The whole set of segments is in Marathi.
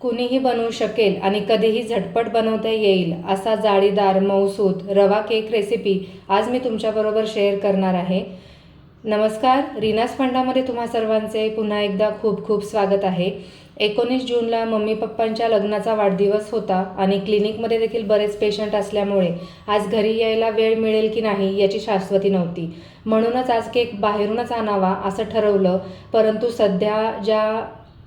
कुणीही बनवू शकेल आणि कधीही झटपट बनवता येईल असा जाळीदार मऊसूत रवा केक रेसिपी आज मी तुमच्याबरोबर शेअर करणार आहे. नमस्कार रीनास फंडामध्ये तुम्हा सर्वांचे पुन्हा एकदा खूप खूप स्वागत आहे. एकोणीस जूनला मम्मी पप्पांच्या लग्नाचा वाढदिवस होता आणि क्लिनिकमध्ये देखील बरेच पेशंट असल्यामुळे आज घरी यायला वेळ मिळेल की नाही याची शाश्वती नव्हती. म्हणूनच आज केक बाहेरूनच आणावा असं ठरवलं परंतु सध्या ज्या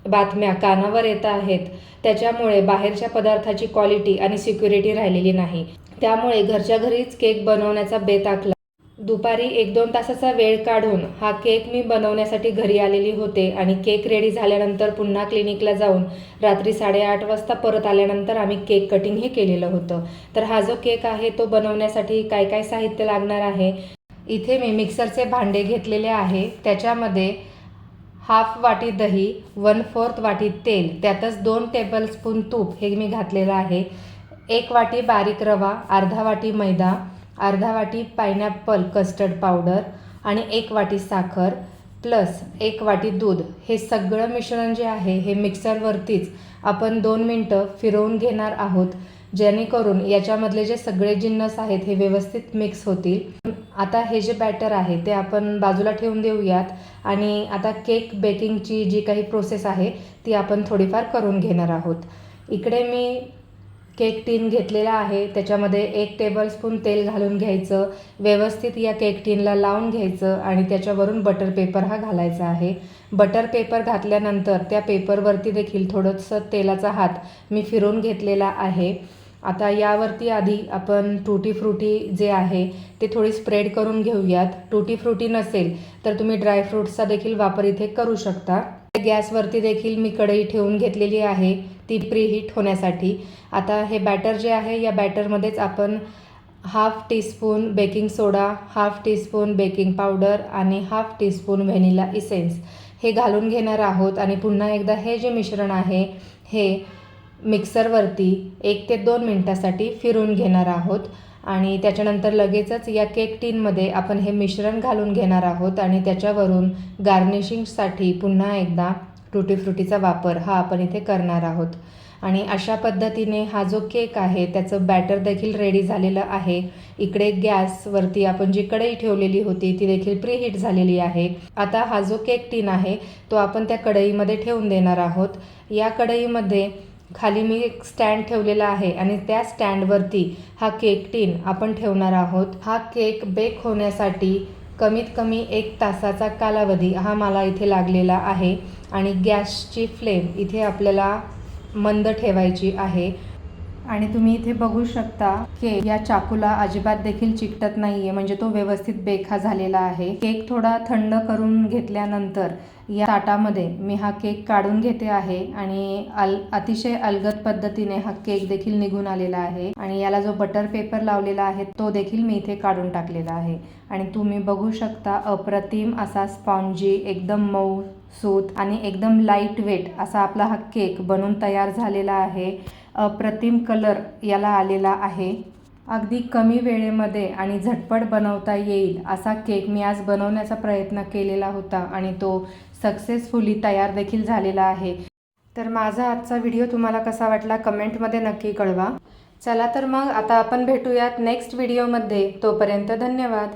बातम्या कानावर येत आहेत. त्याच्यामुळे बाहेरच्या पदार्थाची क्वालिटी आणि सिक्युरिटी राहिलेली नाही. त्यामुळे घरच्या घरीच केक बनवण्याचा बेत आखला. दुपारी एक दोन तासाचा वेळ काढून हा केक मी बनवण्यासाठी घरी आलेली होते आणि केक रेडी झाल्यानंतर पुन्हा क्लिनिकला जाऊन रात्री साडेआठ वाजता परत आल्यानंतर आम्ही केक कटिंग हे केलेलं होतं. तर हा जो केक आहे तो बनवण्यासाठी काय काय साहित्य लागणार आहे? इथे मी मिक्सरचे भांडे घेतलेले आहे. त्याच्यामध्ये हाफ वाटी दही वन फोर्थ वाटी तेल त्यातच दोन टेबलस्पून तूप हे मी घातलेलं आहे. एक वाटी बारीक रवा अर्धा वाटी मैदा अर्धा वाटी पायनॅपल कस्टर्ड पावडर आणि एक वाटी साखर प्लस एक वाटी दूध. हे सगळं मिश्रण जे आहे हे मिक्सरवरतीच आपण दोन मिनटं फिरवून घेणार आहोत जेणेकरून याच्यामधले जे सगळे जिन्नस आहेत हे व्यवस्थित मिक्स होतील. आता हे जे बॅटर आहे ते आपण बाजूला ठेवून देऊयात. आणि आता केक बेकिंगची जी काही प्रोसेस आहे ती आपण थोडीफार करून घेणार आहोत. इकडे मी केक टीन घेतलेला आहे त्याच्यामध्ये एक टेबलस्पून तेल घालून घ्यायचं व्यवस्थित या केक टीनला लावून घ्यायचं आणि त्याच्यावरून बटर पेपर हा घालायचा आहे. बटर पेपर घातल्यानंतर त्या पेपरवरती देखील थोडंसं तेलाचा हात मी फिरवून घेतलेला आहे. आता यावरती आधी आपण टूटी फ्रुटी जे आहे ते थोडी स्प्रेड करून घेऊयात. टूटी फ्रुटी नसेल तर तुम्ही ड्रायफ्रूट्सचा देखील वापर इथे करू शकता. गॅसवरती देखील मी कढई ठेवून घेतलेली आहे. ती प्रीहीट होण्यासाठी. आता हे बॅटर जे आहे या बॅटरमध्येच आपण half teaspoon baking soda half teaspoon baking powder आणि हाफ टीस्पून व्हॅनिला इसेन्स हे घालून घेणार आहोत. आणि पुन्हा एकदा हे जे मिश्रण आहे हे मिक्सरवरती एक ते दोन मिनटासाठी फिरून घेणार आहोत. आणि त्याच्यानंतर लगेचच या केक टीनमध्ये आपण हे मिश्रण घालून घेणार आहोत. आणि त्याच्यावरून गार्निशिंगसाठी पुन्हा एकदा टुटी फ्रुटीचा वापर हा आपण इथे करणार आहोत. आणि अशा पद्धतीने हा जो केक आहे त्याचं बॅटर देखील रेडी झालेलं आहे. इकडे गॅसवरती आपण जी कढई ठेवलेली होती ती देखील प्रीहीट झालेली आहे. आता हा जो केक टीन आहे तो आपण त्या कढईमध्ये ठेवून देणार आहोत. या कढईमध्ये खाली मी एक स्टँड ठेवलेला आहे आणि त्या स्टँडवरती हा केक टीन आपण ठेवणार आहोत. हा केक बेक होण्यासाठी कमीत कमी एक तासाचा कालावधी हा मला इथे लागलेला आहे आणि गॅसची फ्लेम इथे आपल्याला मंद ठेवायची आहे. आणि तुम्ही इथे बघू शकता की या चाकूला अजिबात देखील चिकटत नाहीये. म्हणजे तो व्यवस्थित बेखा झालेला आहे. केक थोडा थंड करून घेतल्यानंतर या ताटामध्ये मी हा केक काढून घेते आहे आणि अल अतिशय अलगद पद्धतीने हा केक देखील निघून आलेला आहे. आणि याला जो बटर पेपर लावलेला आहे तो देखील मी इथे काढून टाकलेला आहे. आणि तुम्ही बघू शकता अप्रतिम असा स्पॉन्जी एकदम मऊ सूत आणि एकदम लाइट वेट असा आपला हा केक बनून तयार झालेला आहे. अप्रतिम कलर याला आलेला आहे. अगदी कमी वेळेमध्ये आणि झटपट बनवता येईल असा केक मी आज बनवण्याचा प्रयत्न केलेला होता आणि तो सक्सेसफुली तयार देखील झालेला आहे. तर माझा आजचा व्हिडिओ तुम्हाला कसा वाटला कमेंटमध्ये नक्की कळवा. चला तर मग आता आपण भेटूयात नेक्स्ट व्हिडिओमध्ये. तोपर्यंत धन्यवाद.